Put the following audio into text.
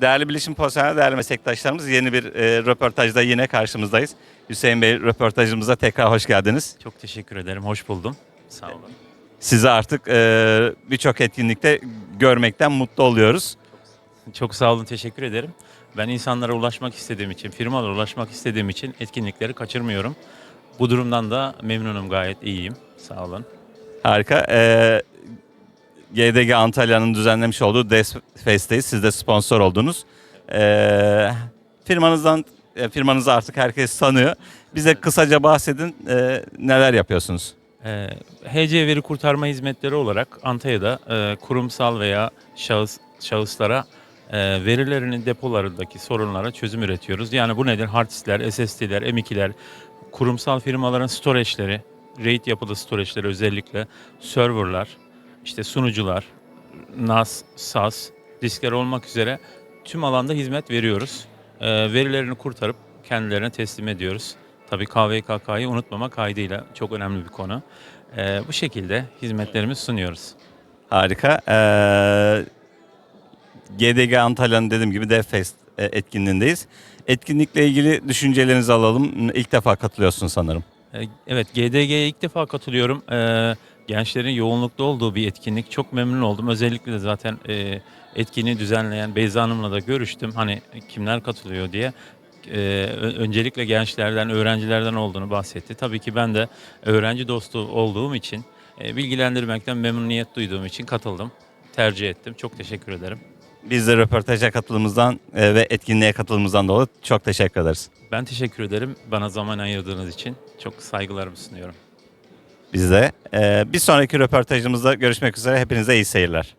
Değerli bilişim profesyonel, değerli meslektaşlarımız yeni bir e, röportajda yine karşımızdayız. Hüseyin Bey röportajımıza tekrar hoş geldiniz. Çok teşekkür ederim. Hoş buldum. Sağ olun. Sizi artık e, birçok etkinlikte görmekten mutlu oluyoruz. Çok sağ olun. Teşekkür ederim. Ben insanlara ulaşmak istediğim için, firmalara ulaşmak istediğim için etkinlikleri kaçırmıyorum. Bu durumdan da memnunum gayet iyiyim. Sağ olun. Harika. E, GDG Antalya'nın düzenlemiş olduğu Des Fest'teyiz. Siz de sponsor oldunuz. E, firmanızdan e, firmanızı artık herkes tanıyor. Bize kısaca bahsedin. e, neler yapıyorsunuz? Ee, HC veri kurtarma hizmetleri olarak Antalya'da e, kurumsal veya şahıs şahıslara e, verilerinin depolarındaki sorunlara çözüm üretiyoruz. Yani bu nedir? Hard diskler, SSD'ler, M2'ler, kurumsal firmaların storage'leri, RAID yapılı storage'leri özellikle, serverlar, işte sunucular, NAS, SAS, diskler olmak üzere tüm alanda hizmet veriyoruz. E, verilerini kurtarıp kendilerine teslim ediyoruz. Tabii KVKK'yı unutmama kaydıyla çok önemli bir konu. Ee, bu şekilde hizmetlerimizi sunuyoruz. Harika. Ee, GDG Antalya'nın dediğim gibi DevFest e, etkinliğindeyiz. Etkinlikle ilgili düşüncelerinizi alalım. İlk defa katılıyorsun sanırım. Ee, evet, GDG'ye ilk defa katılıyorum. Ee, gençlerin yoğunlukta olduğu bir etkinlik. Çok memnun oldum. Özellikle de zaten e, etkinliği düzenleyen Beyza Hanım'la da görüştüm. Hani kimler katılıyor diye. Ee, ö- öncelikle gençlerden, öğrencilerden olduğunu bahsetti. Tabii ki ben de öğrenci dostu olduğum için, e, bilgilendirmekten memnuniyet duyduğum için katıldım. Tercih ettim. Çok teşekkür ederim. Biz de röportaja katılımımızdan e, ve etkinliğe katılımımızdan dolayı çok teşekkür ederiz. Ben teşekkür ederim. Bana zaman ayırdığınız için çok saygılarımı sunuyorum. Biz de. Ee, bir sonraki röportajımızda görüşmek üzere. Hepinize iyi seyirler.